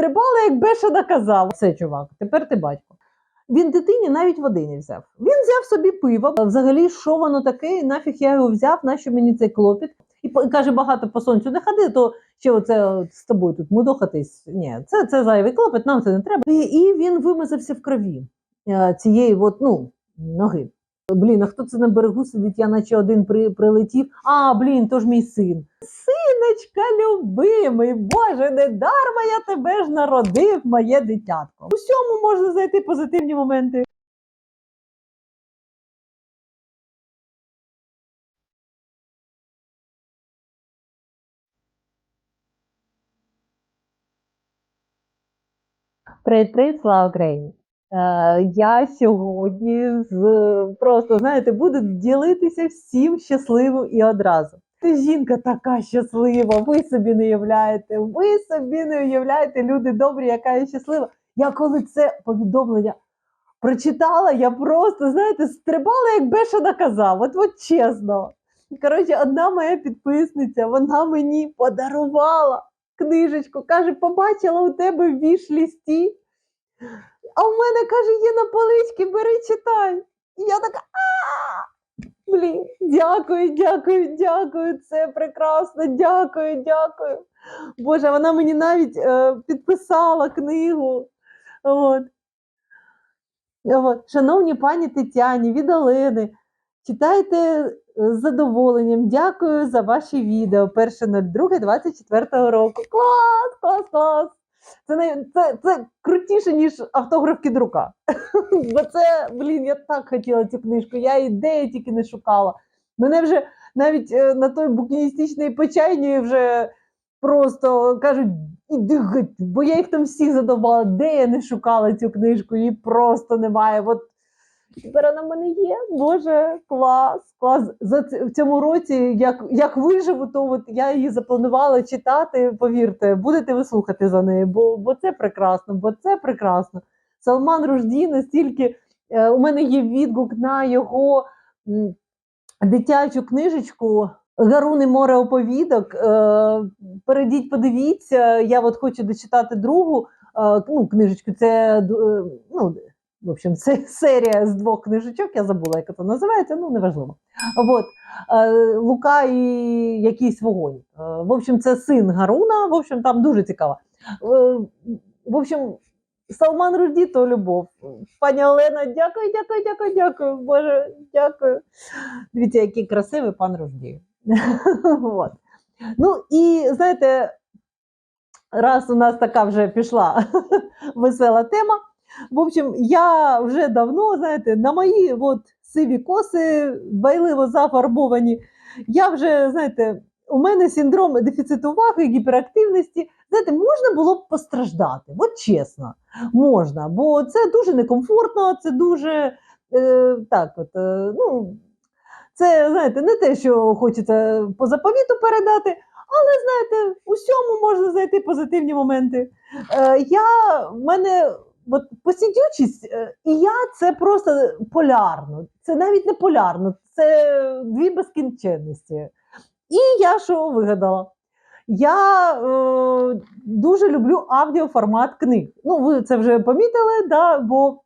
стрибала, як Беша наказав. Все, чувак, тепер ти батько. Він дитині навіть води не взяв. Він взяв собі пиво. Взагалі, що воно таке? Нафіг я його взяв, нащо мені цей клопіт? І каже, багато по сонцю не ходи, то ще оце з тобою тут мудохатись. Ні, це, це зайвий клопіт, нам це не треба. І, і він вимазався в крові е, цієї от, ну, ноги. Блін, а хто це на берегу сидить? Я наче один при, прилетів. А, блін, то ж мій син. Синочка любимий, Боже, не дарма я тебе ж народив, моє дитятко. У всьому можна знайти позитивні моменти. Привіт, привіт, слава Україні! Е, я сьогодні з просто знаєте, буду ділитися всім щасливим і одразу. Ти жінка така щаслива, ви собі не уявляєте, ви собі не уявляєте, люди добрі, яка я щаслива. Я коли це повідомлення прочитала, я просто, знаєте, стрибала, як Беша наказав. От, от чесно. Коротше, одна моя підписниця, вона мені подарувала книжечку, каже, побачила у тебе в віш-лісті. А в мене каже, є на поличці, бери читай. І я така. Блін, дякую, дякую, дякую. Це прекрасно. Дякую, дякую. Боже, вона мені навіть е, підписала книгу. От. От. Шановні пані Тетяні, від Олени, читайте з задоволенням. Дякую за ваші відео. 1.02.24 року. Клас, клас, клас. Це, не, це, це крутіше, ніж автограф кідрука. Бо це, блін, я так хотіла цю книжку, я ідеї тільки не шукала. Мене вже навіть е, на той букіністичній печайній вже просто кажуть, іди геть, бо я їх там всіх задовбала, де я не шукала цю книжку, її просто немає. От тепер вона в мене є. Боже, клас, клас. За ц- в цьому році, як, як виживу, то от я її запланувала читати. Повірте, будете ви слухати за нею, бо, бо це прекрасно, бо це прекрасно. Салман Ружді настільки е, у мене є відгук на його м, дитячу книжечку. Гаруни море оповідок. Е, перейдіть, подивіться. Я от хочу дочитати другу е, ну, книжечку. Це е, ну, в общем, це серія з двох книжечок. Я забула, як це називається. Ну неважливо. От е, Лука і якийсь вогонь. Е, в общем, це син Гаруна. В общем, там дуже цікаво. Е, в общем, Салман Руді то любов. Пані Олена, дякую, дякую, дякую, дякую. Боже, дякую. Дивіться, який красивий пан Ружді. От. Ну і знаєте, раз у нас така вже пішла весела тема. В общем, я вже давно, знаєте, на мої от сиві коси байливо зафарбовані. Я вже, знаєте, у мене синдром дефіциту уваги, гіперактивності. Знаєте, можна було б постраждати, от чесно, можна, бо це дуже некомфортно, це дуже е, так, от, е, ну, це, знаєте, не те, що хочеться по заповіту передати, але знаєте, усьому можна знайти позитивні моменти. Е, я в мене от посидючість, е, і я це просто полярно. Це навіть не полярно, це дві безкінченності. І я що вигадала? Я е, дуже люблю аудіоформат книг. Ну, ви це вже помітили, да, бо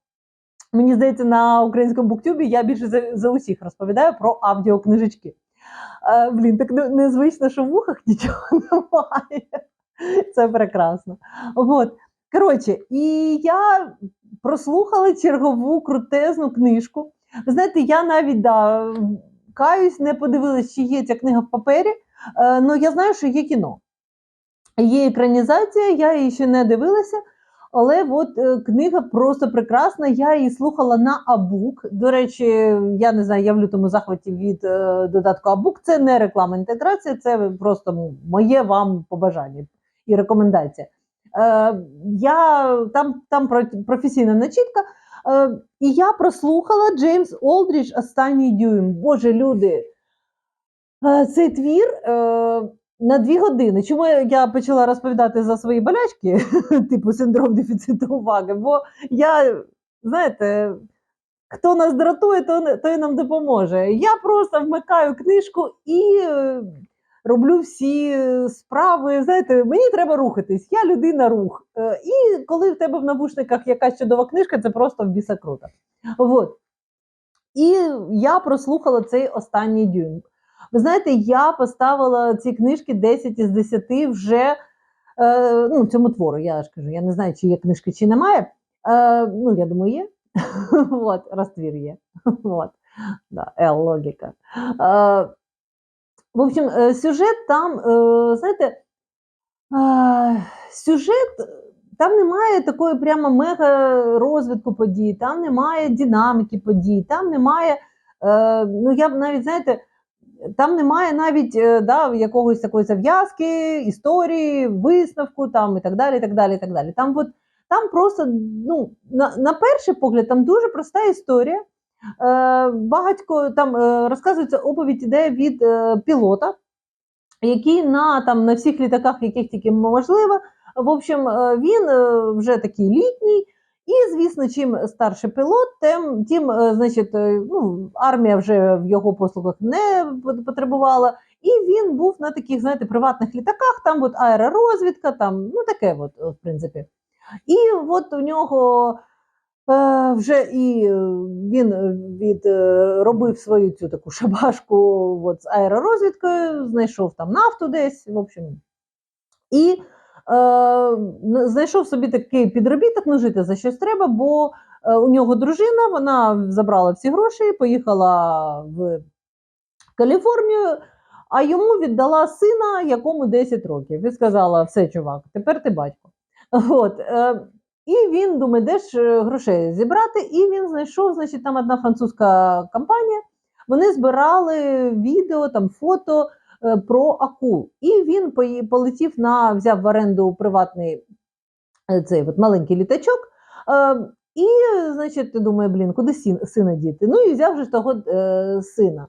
мені здається, на українському буктюбі я більше за, за усіх розповідаю про аудіокнижечки. Е, блін, так незвично, що в вухах нічого немає. Це прекрасно. От. Коротше, і я прослухала чергову крутезну книжку. Ви знаєте, я навіть да, каюсь, не подивилась, чи є ця книга в папері, але я знаю, що є кіно. Є екранізація, я її ще не дивилася, але от е, книга просто прекрасна. Я її слухала на Абук. До речі, я не знаю, я в лютому захваті від е, додатку Абук. Це не реклама інтеграція, це просто моє вам побажання і рекомендація. Е, я там, там професійна начітка. Е, і я прослухала Джеймс Олдріч Останній дюйм. Боже, люди. Е, цей твір на дві години. Чому я- почала розповідати за свої болячки, типу синдром дефіциту уваги? Бо я, знаєте, хто нас дратує, той нам допоможе. Я просто вмикаю книжку і роблю всі е, справи. Знаєте, мені треба рухатись. Я людина рух. Е, І коли в тебе в навушниках якась чудова книжка, це просто в біса круто. От. І я прослухала цей останній дюйм. Ви знаєте, я поставила ці книжки 10 із 10 вже е, ну, цьому твору. Я ж кажу, я не знаю, чи є книжки, чи немає. Е, ну, я думаю, є. От, раз є. От. Да, Л логіка. Е, в общем, е, сюжет там, е, знаєте, сюжет там немає такої прямо мега розвитку подій, там немає динаміки подій, там немає, е, ну я б навіть, знаєте, там немає навіть е, да, якогось такої зав'язки, історії, висновку там і так далі. і так далі, і так далі. Там, от, там просто, ну, на, на перший погляд, там дуже проста історія. Е, багатько там е, розказується оповідь іде від е, пілота, який на, там, на всіх літаках, яких тільки можливо, в общем, він вже такий літній. І, звісно, чим старший пілот, тим, тим значить, ну, армія вже в його послугах не потребувала. І він був на таких, знаєте, приватних літаках, там от аеророзвідка, там, ну таке, от, в принципі. І от у нього вже і е, він е, е, робив свою цю таку шабашку от, з аеророзвідкою, знайшов там нафту десь, в общем. І е, знайшов собі такий підробіток, ну жити за щось треба, бо е, у нього дружина, вона забрала всі гроші, поїхала в Каліфорнію, а йому віддала сина, якому 10 років. І сказала: все, чувак, тепер ти батько. От, е, і він думає, де ж е, грошей зібрати. І він знайшов, значить, там одна французька компанія. Вони збирали відео, там фото е, про акул. І він полетів на взяв в оренду приватний е, цей от маленький літачок. І, значить, думає, блін, куди сина діти? Ну і взяв же того е, сина.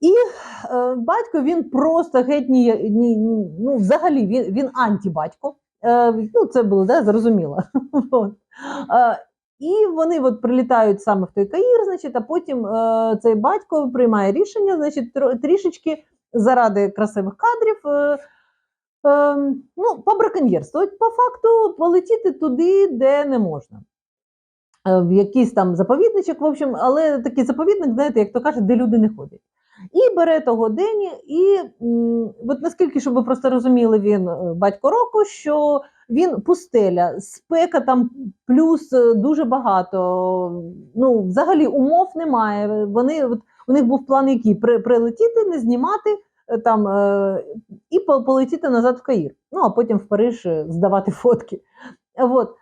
І е, батько він просто геть ні, ні, ну, взагалі він, він антибатько. Е, ну, це було да, зрозуміло. От. Е, і вони от прилітають саме в той Каїр, значить, а потім е, цей батько приймає рішення, значить, трішечки заради красивих кадрів. Е, е, ну, побраконьєрствувати, по факту полетіти туди, де не можна. Е, В якийсь там заповідничок, в общем, але такий заповідник, знаєте, як то кажуть, де люди не ходять. І бере того Дені, і от наскільки, щоб ви просто розуміли, він е, батько року, що він пустеля, спека там плюс е, дуже багато. Ну, взагалі умов немає. Вони от, у них був план, який при, прилетіти, не знімати е, там е, і полетіти назад в Каїр. Ну а потім в Париж здавати фотки. От.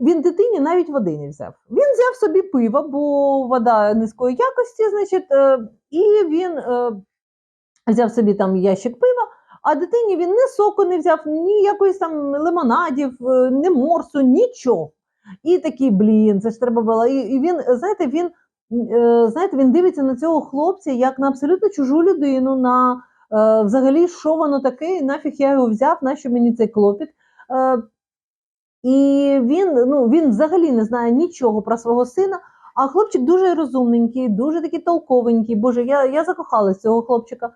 Він дитині навіть води не взяв. Він взяв собі пиво, бо вода низької якості, значить, е, і він е, взяв собі там ящик пива, а дитині він ні соку не взяв, ні якоїсь там лимонадів, е, ні морсу, нічого. І такий, блін, це ж треба було. І, він, знаєте, він, знаєте, він дивиться на цього хлопця як на абсолютно чужу людину, на взагалі, що воно таке, нафіг я його взяв, нащо мені цей клопіт. І він, ну, він взагалі не знає нічого про свого сина. А хлопчик дуже розумненький, дуже такий толковенький. Боже, я, я закохалась цього хлопчика.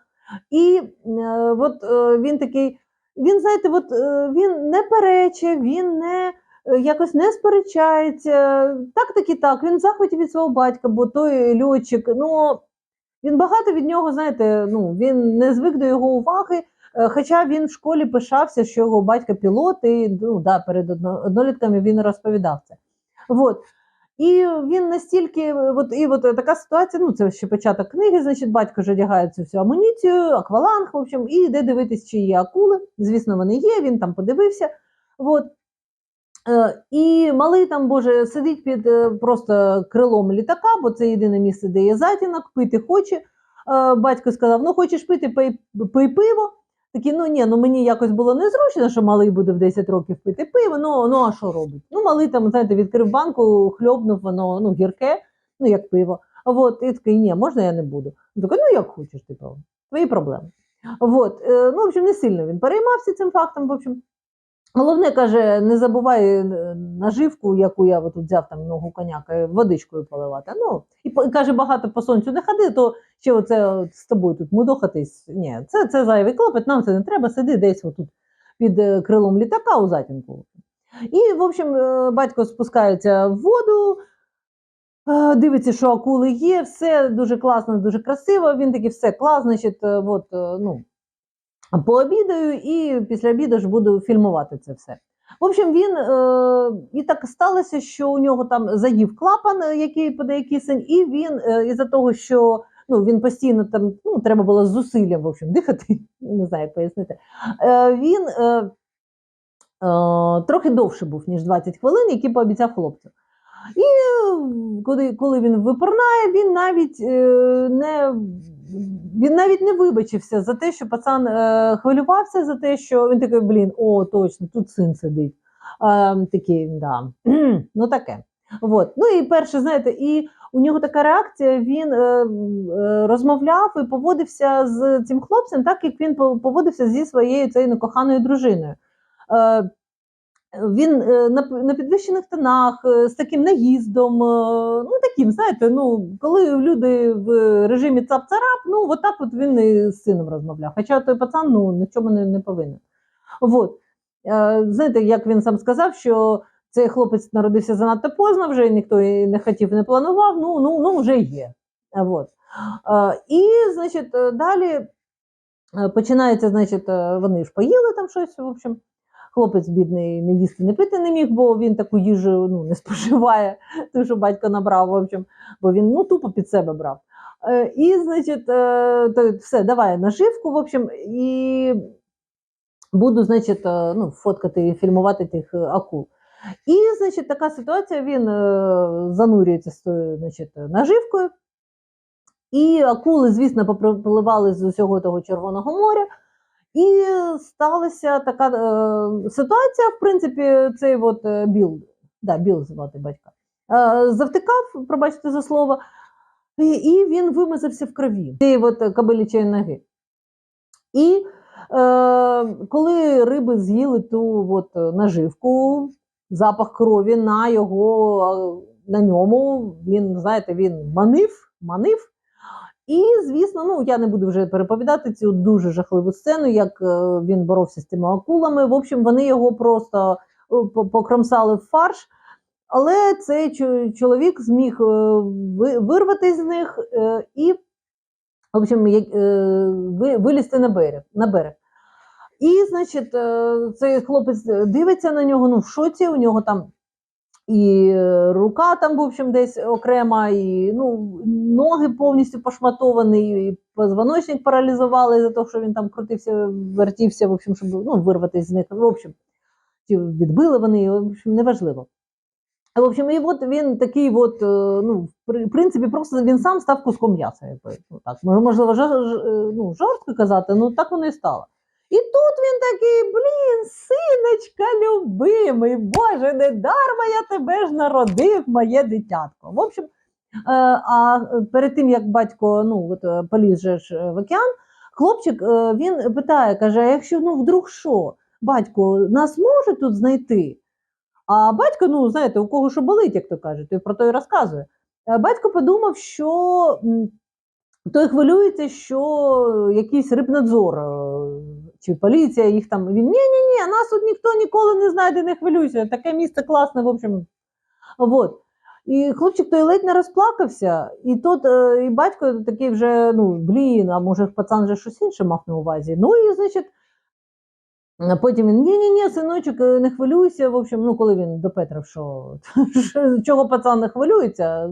І е, от е, він такий, він, знаєте, от, е, він не перече, він не е, якось не сперечається. Так, так і так. Він в захваті від свого батька, бо той льотчик, ну він багато від нього, знаєте, ну він не звик до його уваги. Е, Хоча він в школі пишався, що його батько пілот, і ну, да, перед однолітками він розповідав це. От. І він настільки, от, і от така ситуація, ну це ще початок книги, значить, батько ж одягає цю всю амуніцію, акваланг, в общем, і йде дивитись, чи є акули. Звісно, вони є, він там подивився. От. Е, і малий там, Боже, сидить під е, просто крилом літака, бо це єдине місце, де є затінок, пити хоче. Е, батько сказав: ну хочеш пити, пий, пий пиво. Такі, ну ні, ну мені якось було незручно, що малий буде в 10 років пити пиво. Ну, ну а що робить? Ну, малий там, знаєте, відкрив банку, хльобнув воно ну, гірке, ну як пиво. От, і такий, ні, можна я не буду. Він такий, ну як хочеш, типу, твої проблеми. От, е, ну, в общем, не сильно він переймався цим фактом. В общем. Головне, каже, не забувай е, наживку, яку я тут взяв там ногу коняка, водичкою поливати. Ну, і каже, багато по сонцю не ходи, то ще оце з тобою тут мудохатись. Ні, це, це зайвий клопіт, нам це не треба, сиди десь отут під е, крилом літака у затінку. І, в общем, е, батько спускається в воду, дивиться, що акули є, все дуже класно, дуже красиво. Він такий, все клас, значить, от, ну, пообідаю і після обіду ж буду фільмувати це все. В общем, він е, і так сталося, що у нього там заїв клапан, е, який подає кисень, і він е, із-за того, що ну, він постійно там ну, треба було з зусиллям в общем, дихати, не знаю, як пояснити. Е, він е, е, трохи довше був, ніж 20 хвилин, які пообіцяв хлопцю. І е, коли, коли він випорнає, він навіть е, не він навіть не вибачився за те, що пацан е, хвилювався за те, що він такий, блін, о, точно, тут син сидить. Е, такий, да. ну таке. От. Ну і перше, знаєте, і у нього така реакція, він е, е, розмовляв і поводився з цим хлопцем, так як він поводився зі своєю цією некоханою дружиною. Е, він е, на, підвищених тонах, е, з таким наїздом, е, ну таким, знаєте, ну коли люди в режимі цап-царап, ну отак от він і з сином розмовляв. Хоча той пацан ну, ні в чому не, не повинен. От. Знаєте, як він сам сказав, що цей хлопець народився занадто поздно, вже ніхто і не хотів, не планував, ну, ну, ну вже є. От. І, значить, далі починається, значить, вони ж поїли там щось, в общем. Хлопець бідний не їсти, не пити не міг, бо він таку їжу ну, не споживає, ту, що батько набрав, в общем, бо він ну, тупо під себе брав. Е, і, значить, е, то, все, давай наживку, в общем, і буду, значить, е, ну, фоткати і фільмувати тих акул. І, значить, така ситуація, він занурюється з тою, значить, наживкою. І акули, звісно, попливали з усього того Червоного моря. І сталася така е, ситуація, в принципі, цей от е, Біл, да, Біл звати батька, е, завтикав, пробачте за слово, і, і він вимазався в крові цієї от кабелічої ноги. І е, коли риби з'їли ту от наживку, запах крові на його, е, на ньому, він, знаєте, він манив, манив. І, звісно, ну я не буду вже переповідати цю дуже жахливу сцену, як е, він боровся з цими акулами. В общем, вони його просто е, покромсали в фарш. Але цей чоловік зміг е, вирвати з них і, в общем, вилізти на берег. На берег. І, значить, цей хлопець дивиться на нього, ну, в шоці, у нього там і е, рука там, в общем, десь окрема, і ну, ноги повністю пошматовані, і позвоночник паралізували за те, що він там крутився, вертівся, в общем, щоб ну, вирватися з них. В общем, відбили вони, в общем, неважливо. В общем, і от він такий, от, е, ну, в принципі, просто він сам став куском м'яса. Так, можливо, е, ну, жорстко казати, ну так воно і стало. І тут він такий, любимий, Боже, не дарма я тебе ж народив, моє дитятко. В общем, е, а перед тим, як батько ну, от, е, поліз же е, в океан, хлопчик він питає, каже: якщо ну вдруг що, батько, нас може тут знайти? А батько, ну знаєте, у кого що болить, як то кажуть, той про то і розказує. Батько подумав, що той хвилюється, що якийсь рибнадзор е, чи поліція їх там. Він ні, ні, ні, нас тут ніхто ніколи не знайде, не хвилюйся. Таке місце класне, в общем. Вот. І хлопчик той ледь не розплакався, і тут е, і батько такий вже, ну блін, а може пацан вже щось інше мав на увазі. Ну і значить. Потім він ні, ні, ні, синочок, е, не хвилюйся. В общем, ну коли він допетрив, що що- чого пацан не хвилюється.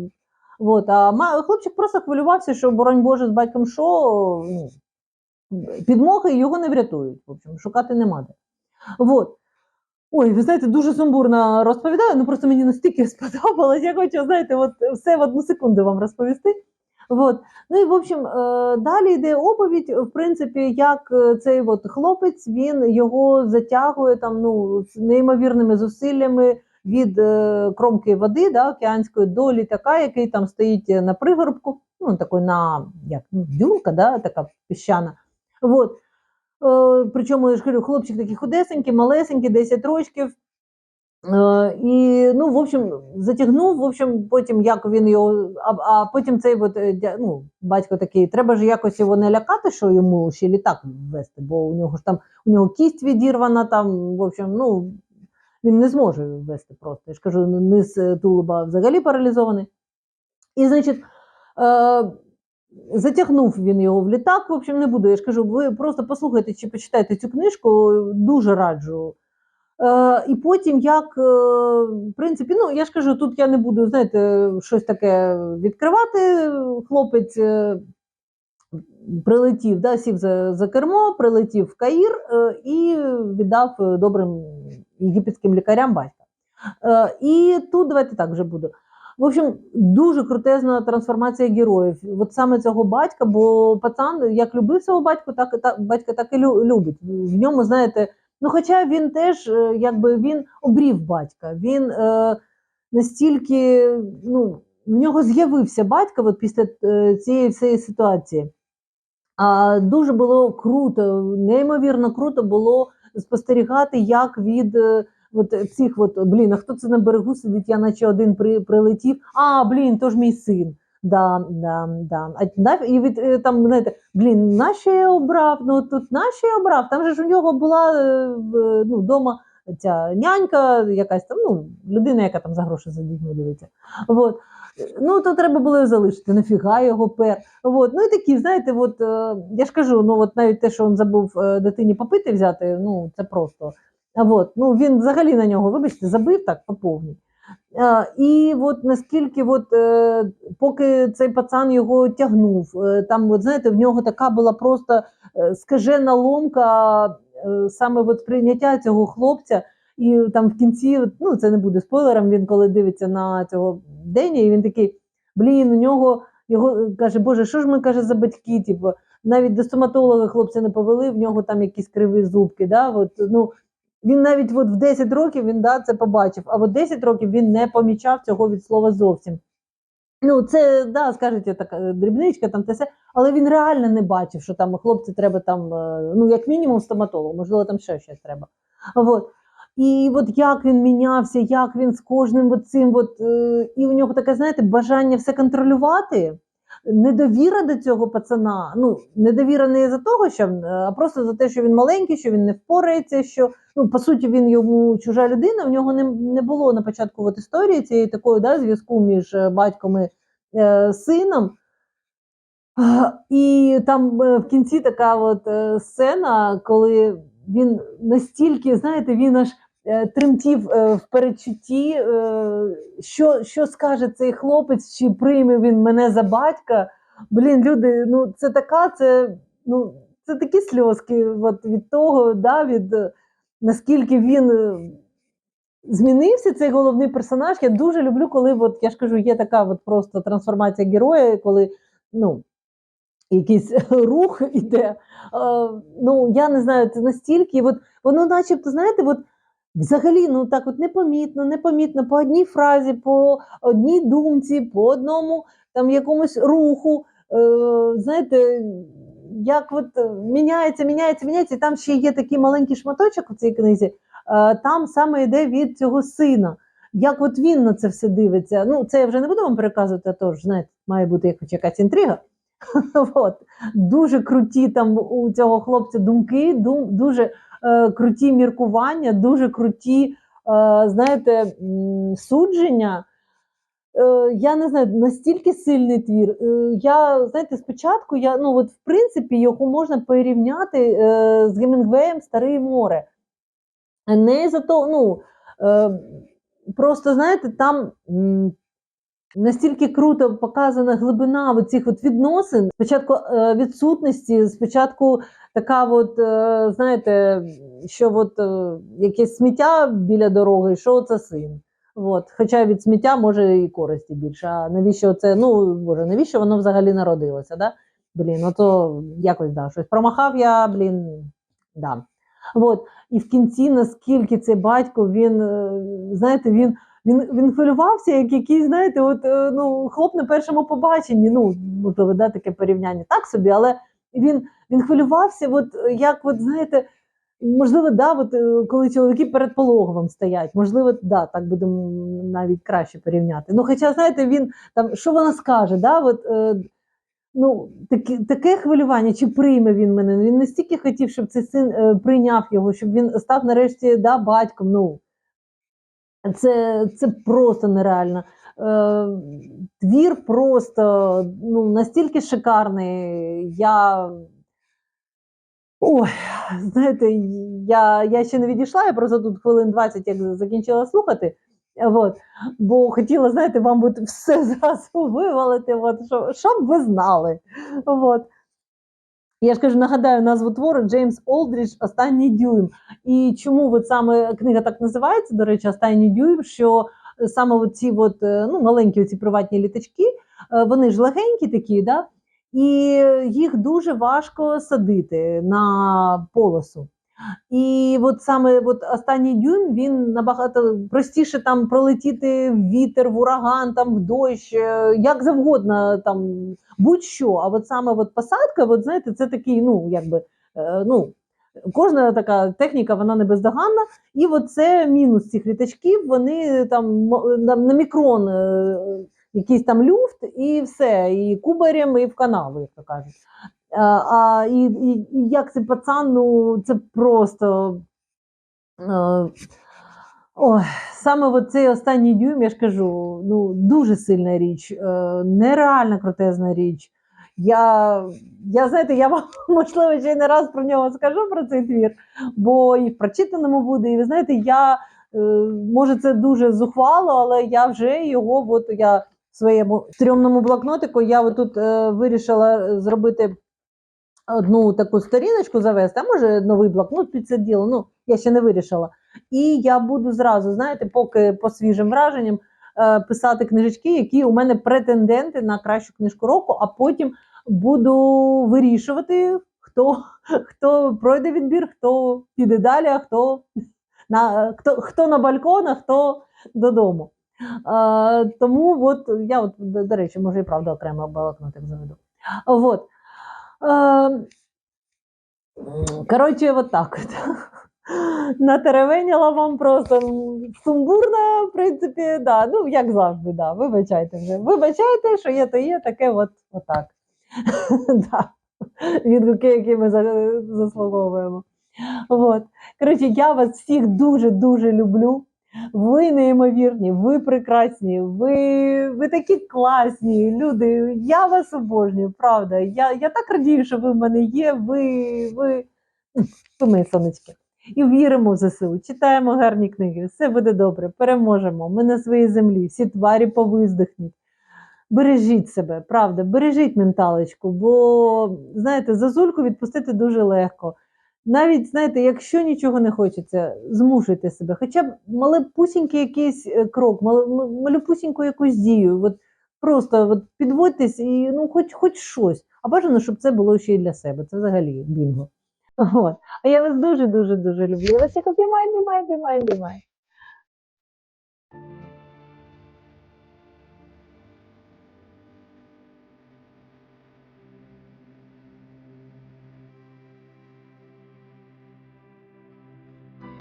От, а хлопчик просто хвилювався, що, боронь Боже, з батьком що ну, підмоги його не врятують. В общем, шукати нема де. От. Ой, ви знаєте, дуже сумбурно розповідаю, ну просто мені настільки сподобалось. Я хочу, знаєте, от все в одну секунду вам розповісти. От. Ну і в общем, е, далі йде оповідь, в принципі, як е, цей от хлопець він його затягує там ну неймовірними зусиллями від е, кромки води, да, океанської до літака, який там стоїть на пригорбку, ну такий на як ну, дюнка, да, така піщана. От. Е, причому я ж кажу, хлопчик такий худесенький, малесенький, 10 років. Е, і, ну, в общем, затягнув, в общем, потім як він його, а, а потім цей от, е, ну, батько такий, треба ж якось його не лякати, що йому ще літак вести, бо у нього ж там, у нього кість відірвана, там, в общем, ну, він не зможе вести просто. Я ж кажу, низ е, тулуба взагалі паралізований. І, значить, е, затягнув він його в літак. В общем, не буду. Я ж кажу, ви просто послухайте чи почитайте цю книжку, дуже раджу. Е, і потім, як, в принципі, ну я ж кажу, тут я не буду, знаєте, щось таке відкривати. Хлопець прилетів, да, сів за, за кермо, прилетів в Каїр е, і віддав добрим єгипетським лікарям батька. Е, і тут давайте так вже буду. В общем, дуже крутезна трансформація героїв. От саме цього батька, бо пацан як любив свого батька, так, і так батька так і любить. В ньому, знаєте, ну хоча він теж е, якби він обрів батька. Він е, настільки, ну, в нього з'явився батька от після е, цієї всієї ситуації. А дуже було круто, неймовірно круто було спостерігати, як від е, от цих, от, блін, а хто це на берегу сидить, я наче один при, прилетів. А, блін, то ж мій син. Да, да, да. А, і від е, там, знаєте, блін, нащо я обрав? Ну тут нащо я обрав? Там же ж у нього була е, ну, вдома ця нянька, якась там, ну, людина, яка там за гроші за дітьми дивиться. От. Ну, то треба було його залишити, нафіга його пер. От. Ну і такі, знаєте, от, е, я ж кажу, ну от навіть те, що він забув е, дитині попити взяти, ну це просто. От, ну, він взагалі на нього, вибачте, забив так по повній. Е, і от наскільки, от, е, поки цей пацан його тягнув, там, от, знаєте, в нього така була просто скажена ломка саме от прийняття цього хлопця. І там в кінці, ну це не буде спойлером, він коли дивиться на цього Деня, і він такий: блін, у нього його каже, Боже, що ж ми каже за батьки? Типу, навіть до стоматолога хлопця не повели, в нього там якісь криві зубки. Да? От, ну, він навіть от в 10 років він да, це побачив, а от 10 років він не помічав цього від слова зовсім. Ну, це да, скажете, така дрібничка, там те все, але він реально не бачив, що там хлопці треба там, е, ну, як мінімум, стоматолог, можливо, там ще щось треба. От. І от як він мінявся, як він з кожним цим, от, е, і у нього таке, знаєте, бажання все контролювати, недовіра до цього пацана. Ну, недовіра не за того, що, е, а просто за те, що він маленький, що він не впорається, що ну, по суті він йому чужа людина. В нього не, не було на початку от історії цієї такої да, зв'язку між е, батьком і е, сином. І там в кінці така от сцена, коли він настільки, знаєте, він аж е, тремтів е, в передчутті, е, що, що скаже цей хлопець, чи прийме він мене за батька. Блін, люди, ну це така, це, ну, це такі сльозки от, від того, да, від наскільки він. Змінився цей головний персонаж. Я дуже люблю, коли от, я ж кажу, є така от просто трансформація героя, коли ну, якийсь рух іде. Ну, я не знаю, це настільки, от, воно начебто, знаєте, от, взагалі, ну так от непомітно, непомітно, по одній фразі, по одній думці, по одному там якомусь руху. Е, знаєте, як от міняється, міняється, міняється, і там ще є такий маленький шматочок у цій книзі, е, там саме йде від цього сина. Як от він на це все дивиться. Ну, це я вже не буду вам переказувати, а то ж, знаєте, має бути хоч якась інтрига. От. Дуже круті там у цього хлопця думки, дуже е, круті міркування, дуже круті, е, знаєте, судження. Е, я не знаю, настільки сильний твір. Е, я, знаєте, спочатку я, ну, от, в принципі, його можна порівняти е, з Гемінгвеєм Старе море. Не за то, ну, е, просто, знаєте, там настільки круто показана глибина цих от відносин. Спочатку е, відсутності, спочатку така, от, е, знаєте, що от, е, якесь сміття біля дороги, що це син. От. Хоча від сміття може і користі більше. А навіщо це? Ну, боже, навіщо воно взагалі народилося? Да? Блін, ну то якось да, щось промахав я, блін, да. От. І в кінці, наскільки цей батько, він, е, знаєте, він, він, він хвилювався, як якийсь, знаєте, от, е, ну, хлоп на першому побаченні. Ну, можливо, да, таке порівняння так собі, але він, він хвилювався, от як, от, знаєте, можливо, да, от, е, коли чоловіки перед пологовим стоять, можливо, да, так будемо навіть краще порівняти. Ну, хоча, знаєте, він там, що вона скаже, да, от, ну, таке, таке хвилювання, чи прийме він мене. Він не стільки хотів, щоб цей син е, прийняв його, щоб він став нарешті да, батьком. Ну, це, це просто нереально. Е, твір просто ну, настільки шикарний. Я. Ой, знаєте, я, я ще не відійшла, я просто тут хвилин 20 як закінчила слухати. От, бо хотіла, знаєте, вам от все зразу вивалити, от, що, щоб ви знали. От. Я ж кажу, нагадаю назву твору Джеймс Олдрідж Останній дюйм. І чому от саме книга так називається, до речі, Останній дюйм, що саме ці от, е, ну, маленькі ці приватні літачки, е, вони ж легенькі такі, да? і їх дуже важко садити на полосу. І от саме от останній дюйм він набагато простіше там пролетіти в вітер, в ураган, там в дощ, е, як завгодно, там будь-що. А от саме от посадка, от знаєте, це такий, ну якби е, ну. Кожна така техніка, вона не бездоганна, і це мінус цих літачків. Вони там на, на мікрон е, якийсь там люфт, і все, і кубарем, і в канаву, як то кажуть. А, а і, і, як цей пацан, ну це просто. Е, ой, саме цей останній дюйм, я ж кажу, ну дуже сильна річ, е, нереально крутезна річ. Я, я знаєте, я вам можливо ще не раз про нього скажу про цей твір, бо і в прочитаному буде. І ви знаєте, я е, може це дуже зухвало, але я вже його, от я в своєму стрьомному блокнотику, я тут е, вирішила зробити одну таку сторіночку завести, а може новий блокнот під це діло. Ну, я ще не вирішила. І я буду зразу, знаєте, поки по свіжим враженням е, писати книжечки, які у мене претенденти на кращу книжку року, а потім буду вирішувати, хто, хто пройде відбір, хто піде далі, а хто на, хто, хто на балкон, а хто додому. Е, тому от я, от, до, речі, може і правда окремо блокнотик заведу. От. Е, Коротше, от так. Натеревеніла вам просто м, сумбурно, в принципі, да, ну, як завжди, да, вибачайте вже. Вибачайте, що є, то є, таке от, отак. да. Відгуки, які ми заслуговуємо. От. Коротше, я вас всіх дуже-дуже люблю. Ви неймовірні, ви прекрасні, ви, ви такі класні люди. Я вас обожнюю, правда. Я, я так радію, що ви в мене є. Ви, ви, мої сонечки. І віримо в ЗСУ, читаємо гарні книги, все буде добре, переможемо. Ми на своїй землі, всі тварі повиздихнуть. Бережіть себе, правда, бережіть менталочку, бо знаєте, зазульку відпустити дуже легко. Навіть знаєте, якщо нічого не хочеться, змушуйте себе. Хоча б малепусінький якийсь е, крок, мале- м- малюпусіньку якусь дію. От просто от підводьтесь і ну, хоч, хоч щось. А бажано, щоб це було ще й для себе. Це взагалі бінго. От. А я вас дуже дуже люблю. Я вас всіх обіймаю, обіймаю, обіймаю, обіймаю.